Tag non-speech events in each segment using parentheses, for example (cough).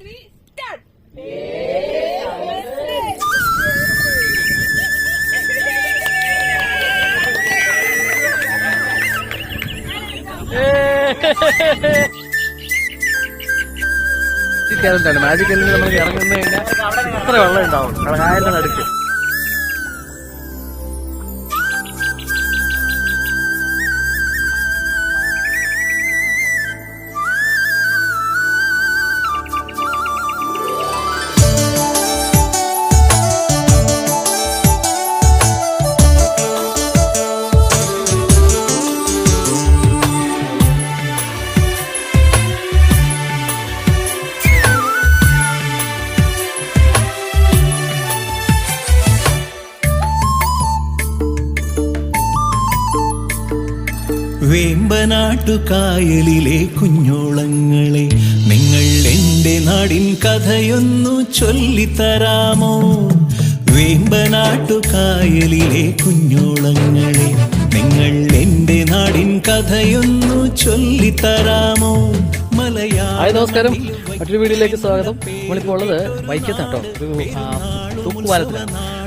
Three start magic നമ്മൾ ഇത്ര വെള്ളം ഉണ്ടാവും കായലിന്റെ നടുക്ക് വേമ്പനാട്ടുകായലിലെ കുഞ്ഞോളങ്ങളെ നിങ്ങൾ എന്റെ നാടിൻ കഥയൊന്നു ചൊല്ലിത്തരാമോ? വേമ്പനാട്ടുകായലിലെ കുഞ്ഞോളങ്ങളെ നിങ്ങൾ എന്റെ നാടിൻ കഥയൊന്നു ചൊല്ലിത്തരാമോ? ഹായ് നമസ്കാരം. മറ്റൊരു വീഡിയോയിലേക്ക് സ്വാഗതം. നമ്മളിപ്പോൾ ഉള്ളത് വൈക്കത്താട്ടോ. ഒരു തൂക്കുപാലത്തിലാണ്.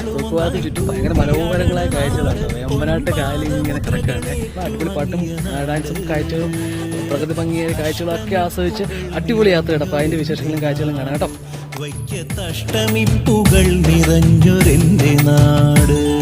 ചുറ്റും ഭയങ്കര മനോഹരങ്ങളായ കാഴ്ചകളാണ്. അമ്പനാട്ട് കാലി ഇങ്ങനെ കിടക്കുകയാണ്. അടിപൊളി പാട്ടും ഡാൻസും കാഴ്ചകളും പ്രകൃതി ഭംഗിയായ കാഴ്ചകളൊക്കെ ആസ്വദിച്ച് അടിപൊളി യാത്രയാണ്. അപ്പോൾ അതിന്റെ വിശേഷങ്ങളും കാഴ്ചകളും കാണാം കേട്ടോ. വൈക്കത്തഷ്ടമിപ്പുകൾ നിറഞ്ഞൊരെന്റെ നാട്.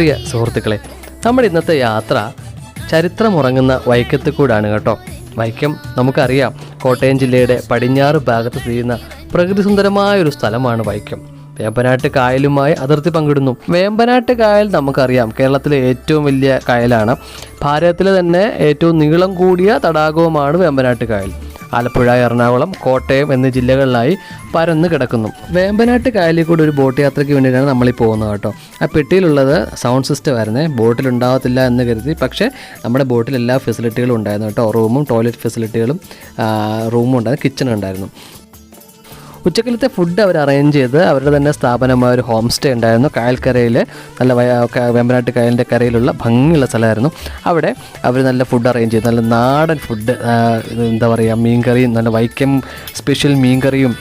പ്രിയ സുഹൃത്തുക്കളെ നമ്മുടെ ഇന്നത്തെ യാത്ര ചരിത്രമുറങ്ങുന്ന വൈക്കത്ത് കൂടാണ് കേട്ടോ. വൈക്കം നമുക്കറിയാം കോട്ടയം ജില്ലയുടെ പടിഞ്ഞാറ് ഭാഗത്ത് ചെയ്യുന്ന പ്രകൃതി സുന്ദരമായ ഒരു സ്ഥലമാണ് വൈക്കം. വേമ്പനാട്ട് കായലുമായി അതിർത്തി പങ്കിടുന്നു. വേമ്പനാട്ട് കായൽ നമുക്കറിയാം കേരളത്തിലെ ഏറ്റവും വലിയ കായലാണ്. ഭാരതത്തിലെ തന്നെ ഏറ്റവും നീളം കൂടിയ തടാകവുമാണ് വേമ്പനാട്ട് കായൽ. ആലപ്പുഴ എറണാകുളം കോട്ടയം എന്നീ ജില്ലകളിലായി പരന്ന് കിടക്കുന്നു. വേമ്പനാട്ട് കായലിൽ കൂടി ഒരു ബോട്ട് യാത്രയ്ക്ക് വേണ്ടിയിട്ടാണ് നമ്മളീ പോകുന്നത് കേട്ടോ. ആ പെട്ടിയിലുള്ളത് സൗണ്ട് സിസ്റ്റം ആയിരുന്നേ. ബോട്ടിൽ ഉണ്ടാകത്തില്ല എന്ന് കരുതി. പക്ഷേ നമ്മുടെ ബോട്ടിൽ എല്ലാ ഫെസിലിറ്റികളും ഉണ്ടായിരുന്നു കേട്ടോ. റൂമും ടോയ്ലറ്റ് ഫെസിലിറ്റികളും റൂമും ഉണ്ടായിരുന്നു കിച്ചൺ ഉണ്ടായിരുന്നു. ഉച്ചക്കലത്തെ ഫുഡ് അവർ അറേഞ്ച് ചെയ്ത് അവരുടെ തന്നെ സ്ഥാപനമായ ഒരു ഹോം സ്റ്റേ ഉണ്ടായിരുന്നു. കായൽക്കരയിൽ നല്ല വേമ്പനാട്ട് കായലിന്റെ കരയിലുള്ള ഭംഗിയുള്ള സ്ഥലമായിരുന്നു. അവിടെ അവർ നല്ല ഫുഡ് അറേഞ്ച് ചെയ്തു. നല്ല നാടൻ ഫുഡ് എന്താ പറയുക മീൻകറിയും നല്ല വൈക്കം സ്പെഷ്യൽ മീൻകറിയും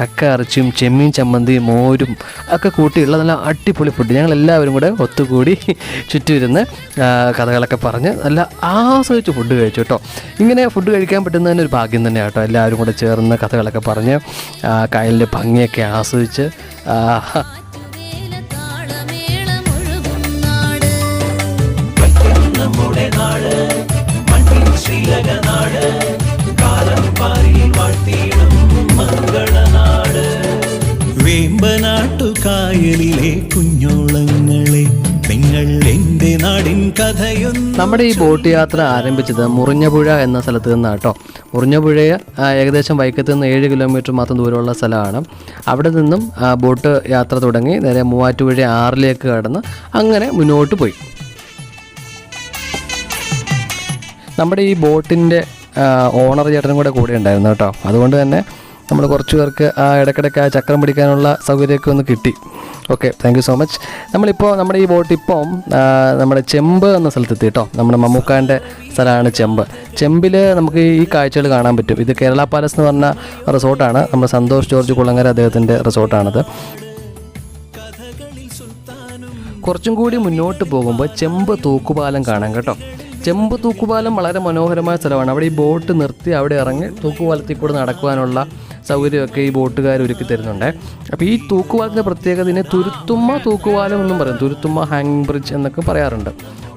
കക്ക ഇറച്ചിയും ചെമ്മീൻ ചമ്മന്തി മോരും ഒക്കെ കൂട്ടിയുള്ള നല്ല അടിപൊളി ഫുഡ് ഞങ്ങൾ എല്ലാവരും കൂടെ ഒത്തുകൂടി ചുറ്റുമിരുന്ന് കഥകളൊക്കെ പറഞ്ഞ് നല്ല ആസ്വദിച്ച് ഫുഡ് കഴിച്ചു കേട്ടോ. ഇങ്ങനെ ഫുഡ് കഴിക്കാൻ പറ്റുന്ന തന്നെ ഒരു ഭാഗ്യം തന്നെ കേട്ടോ. എല്ലാവരും കൂടെ ചേർന്ന് കഥകളൊക്കെ പറഞ്ഞ് കായലിന്റെ ഭംഗിയൊക്കെ ആസ്വദിച്ച് നമ്മുടെ നാട് ശ്രീലക നാട് നമ്മുടെ ഈ ബോട്ട് യാത്ര ആരംഭിച്ചത് മുറിഞ്ഞപുഴ എന്ന സ്ഥലത്ത് നിന്നാട്ടോ. മുറിഞ്ഞപുഴ ആ, ഏകദേശം വൈക്കത്ത് നിന്ന് ഏഴ് കിലോമീറ്റർ മാത്രം ദൂരമുള്ള സ്ഥലമാണ്. അവിടെ നിന്നും ബോട്ട് യാത്ര തുടങ്ങി നേരെ മൂവാറ്റുപുഴ ആറിലേക്ക് കടന്ന് അങ്ങനെ മുന്നോട്ട് പോയി. നമ്മുടെ ഈ ബോട്ടിന്റെ ഓണർ ചേട്ടനും കൂടെ കൂടെ ഉണ്ടായിരുന്നു കേട്ടോ. അതുകൊണ്ട് തന്നെ നമ്മൾ കുറച്ച് പേർക്ക് ആ ഇടയ്ക്കിടയ്ക്ക് ആ ചക്രം പിടിക്കാനുള്ള സൗകര്യമൊക്കെ ഒന്ന് കിട്ടി. Okay thank you so much നമ്മളിപ്പോൾ നമ്മുടെ ഈ ബോട്ട് ഇപ്പം നമ്മുടെ ചെമ്പ് എന്ന സ്ഥലത്തെത്തി കേട്ടോ നമ്മുടെ മമ്മൂക്കാന്റെ സ്ഥലമാണ് ചെമ്പ്. ചെമ്പിൽ നമുക്ക് ഈ കാഴ്ചകൾ കാണാൻ പറ്റും. ഇത് കേരള പാലസ് എന്ന് പറഞ്ഞ റിസോർട്ടാണ് നമ്മുടെ സന്തോഷ് ജോർജ് കുളങ്ങര അദ്ദേഹത്തിന്റെ റിസോർട്ടാണത് കുറച്ചും കൂടി മുന്നോട്ട് പോകുമ്പോൾ ചെമ്പ് തൂക്കുപാലം കാണാം കേട്ടോ. ചെമ്പ് തൂക്കുപാലം വളരെ മനോഹരമായ സ്ഥലമാണ്. അവിടെ ഈ ബോട്ട് നിർത്തി അവിടെ ഇറങ്ങി തൂക്കുപാലത്തിൽ കൂടെ നടക്കുവാനുള്ള സൗകര്യമൊക്കെ ഈ ബോട്ടുകാർ ഒരുക്കി തരുന്നുണ്ട്. അപ്പോൾ ഈ തൂക്കുപാലത്തിന്റെ പ്രത്യേകത ഇതിനെ തുരുത്തുമ്മ തൂക്കുപാലം എന്നും പറയും. തുരുത്തുമ്മ ഹാങ്ങിങ് ബ്രിഡ്ജ് എന്നൊക്കെ പറയാറുണ്ട്.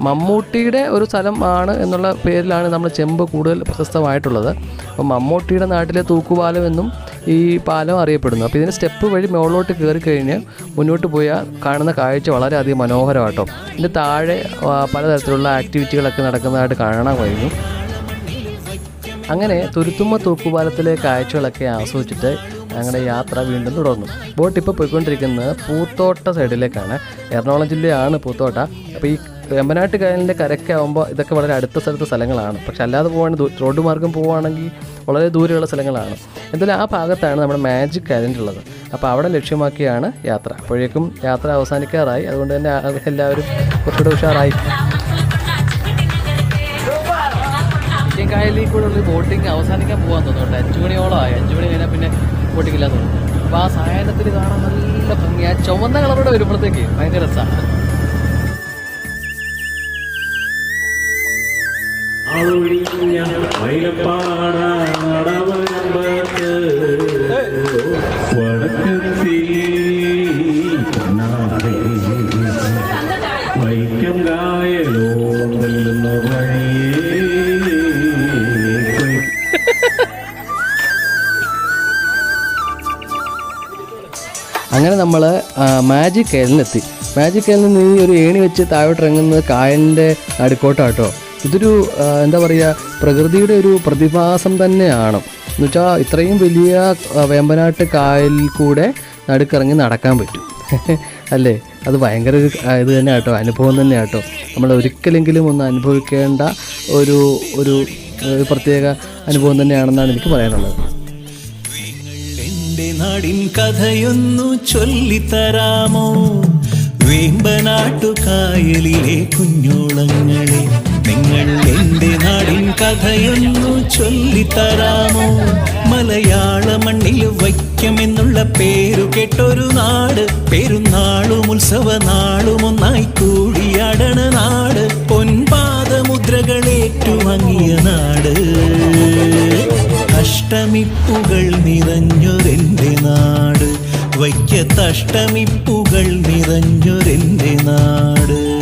മമ്മൂട്ടിയുടെ ഒരു സ്ഥലം ആണ് എന്നുള്ള പേരിലാണ് നമ്മൾ ചെമ്പ് കൂടുതൽ പ്രശസ്തമായിട്ടുള്ളത്. അപ്പോൾ മമ്മൂട്ടിയുടെ നാട്ടിലെ തൂക്കുപാലം എന്നും ഈ പാലം അറിയപ്പെടുന്നു. അപ്പോൾ ഇതിന് സ്റ്റെപ്പ് വഴി മുകളിലോട്ട് കയറി കഴിഞ്ഞ് മുന്നോട്ട് പോയാൽ കാണുന്ന കാഴ്ച വളരെയധികം മനോഹരമാട്ടോ. ഇതിന്റെ താഴെ പലതരത്തിലുള്ള ആക്ടിവിറ്റികളൊക്കെ നടക്കുന്നതായിട്ട് കാണാൻ കഴിഞ്ഞു. അങ്ങനെ തുരുത്തുമ്മ തൂക്കുപാലത്തിലെ കാഴ്ചകളൊക്കെ ആസ്വദിച്ചിട്ട് ഞങ്ങളുടെ യാത്ര വീണ്ടും തുടർന്നു. ബോട്ട് ഇപ്പോൾ പോയിക്കൊണ്ടിരിക്കുന്നത് പൂത്തോട്ട സൈഡിലേക്കാണ്. എറണാകുളം ജില്ലയാണ് പൂത്തോട്ട. അപ്പോൾ ഈ വേമ്പനാട്ട് കായലിന്റെ കരയ്ക്ക് ആകുമ്പോൾ ഇതൊക്കെ വളരെ അടുത്ത സ്ഥലത്തെ സ്ഥലങ്ങളാണ്. പക്ഷെ അല്ലാതെ പോകാൻ റോഡ് മാർഗം പോവുകയാണെങ്കിൽ വളരെ ദൂരെയുള്ള സ്ഥലങ്ങളാണ്. എന്തായാലും ആ ഭാഗത്താണ് നമ്മുടെ മാജിക് ഐലൻഡ് ഉള്ളത്. അപ്പോൾ അവിടെ ലക്ഷ്യമാക്കിയാണ് യാത്ര. അപ്പോഴേക്കും യാത്ര അവസാനിക്കാറായി. അതുകൊണ്ട് തന്നെ എല്ലാവരും കുറച്ചുകൂടെ ഉഷാറായി. കായലിൽ കൂടെ ഉള്ള ബോട്ടിങ് അവസാനിക്കാൻ പോകാൻ തോന്നുന്നുണ്ട്. അഞ്ചു മണിയോളം ആയി. അഞ്ചു മണി കഴിഞ്ഞാൽ പിന്നെ ബോട്ടിംഗ് ഇല്ലാന്ന് തോന്നുന്നു. അപ്പോൾ ആ സായനത്തിൽ കാണാൻ നല്ല ഭംഗി. ആ ചുവന്ന കളറോടെ വരുമ്പോഴത്തേക്ക് ഭയങ്കര രസമാണ് അങ്ങനെ നമ്മൾ മാജിക് കയലിനെത്തി മാജിക് കയലിൽ നിന്ന് ഒരു ഏണി വെച്ച് താഴോട്ടിറങ്ങുന്നത് കായലിന്റെ നടുക്കോട്ടാട്ടോ ഇതൊരു എന്താ പറയുക പ്രകൃതിയുടെ ഒരു പ്രതിഭാസം തന്നെയാണ്. എന്നുവെച്ചാൽ ഇത്രയും വലിയ വേമ്പനാട്ട് കായലിൽ കൂടെ നടുക്കിറങ്ങി നടക്കാൻ പറ്റും. (laughs) അല്ലേ? അത് ഭയങ്കര ഒരു ഇത് തന്നെ കേട്ടോ അനുഭവം തന്നെ കേട്ടോ നമ്മൾ ഒരിക്കലെങ്കിലും ഒന്ന് അനുഭവിക്കേണ്ട ഒരു ഒരു പ്രത്യേക അനുഭവം തന്നെയാണെന്നാണ് എനിക്ക് പറയാനുള്ളത്. നാടിൻ കഥയൊന്നു ചൊല്ലിത്തരാമോ? വേമ്പനാട്ടു കായലിലെ കുഞ്ഞോളങ്ങളെ നിങ്ങൾ എന്റെ നാടിൻ കഥയൊന്നു ചൊല്ലിത്തരാമോ? മലയാള മണ്ണിൽ വൈക്കമെന്നുള്ള പേരു കേട്ടൊരു നാട്. പെരുന്നാളും ഉത്സവ നാളും ഒന്നായി കൂടിയാടണ നാട്. പൊൻപാദമുദ്രകൾ ഏറ്റുവാങ്ങിയ നാട്. അഷ്ടമിപ്പുകൾ നിറഞ്ഞൊരെന്റെ നാട്. വൈക്കത്തഷ്ടമിപ്പുകൾ നിറഞ്ഞൊരെന്റെ നാട്.